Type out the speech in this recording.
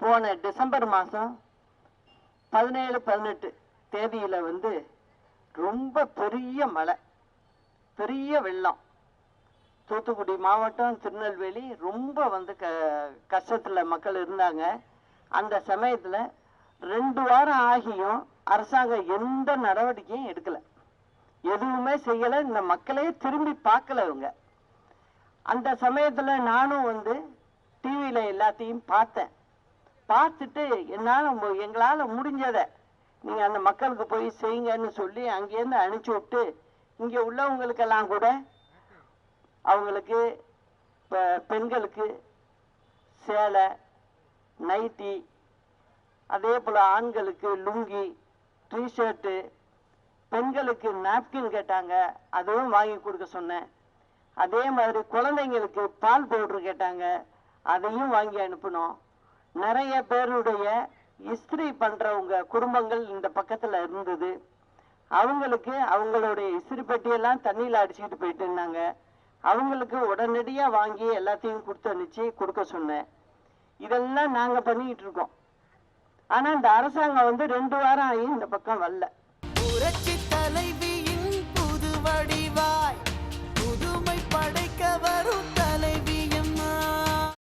போன டிசம்பர் மாதம் பதினேழு பதினெட்டு தேதியில் வந்து ரொம்ப பெரிய மழை. பெரிய வெள்ளம். தூத்துக்குடி மாவட்டம் திருநெல்வேலி ரொம்ப வந்து க கஷ்டத்தில் மக்கள் இருந்தாங்க. அந்த சமயத்தில் ரெண்டு வாரம் ஆகியும் அரசாங்கம் எந்த நடவடிக்கையும் எடுக்கலை. எதுவுமே செய்யலை. இந்த மக்களே திரும்பி பார்க்கல இவங்க. அந்த சமயத்தில் நானும் வந்து டிவியில் எல்லாத்தையும் பார்த்தேன். பார்த்துட்டு என்னால் எங்களால் முடிஞ்சதை நீங்கள் அந்த மக்களுக்கு போய் செய்யுங்கன்னு சொல்லி அங்கேருந்து அனுப்பிச்சி விட்டு இங்கே உள்ளவங்களுக்கெல்லாம் கூட அவங்களுக்கு இப்போ பெண்களுக்கு சேலை நைட்டி அதே போல் ஆண்களுக்கு லுங்கி டிஷர்ட்டு பெண்களுக்கு நாப்கின் கேட்டாங்க அதுவும் வாங்கி கொடுக்க சொன்னேன். அதே மாதிரி குழந்தைங்களுக்கு பால் பவுடர் கேட்டாங்க அதையும் வாங்கி அனுப்பினோம். நிறைய பேருடைய இஸ்திரி பண்றவங்க குடும்பங்கள் இந்த பக்கத்துல இருந்தது. அவங்களுக்கு அவங்களுடைய இஸ்திரி பெட்டியெல்லாம் தண்ணியில் அடிச்சுக்கிட்டு போயிட்டு இருந்தாங்க. அவங்களுக்கு உடனடியா வாங்கி எல்லாத்தையும் கொடுத்து அனுப்பிச்சு கொடுக்க சொன்னேன். இதெல்லாம் நாங்க பண்ணிக்கிட்டு இருக்கோம். ஆனா இந்த அரசாங்கம் வந்து ரெண்டு வாரம் ஆகி இந்த பக்கம் வரல. புரட்சி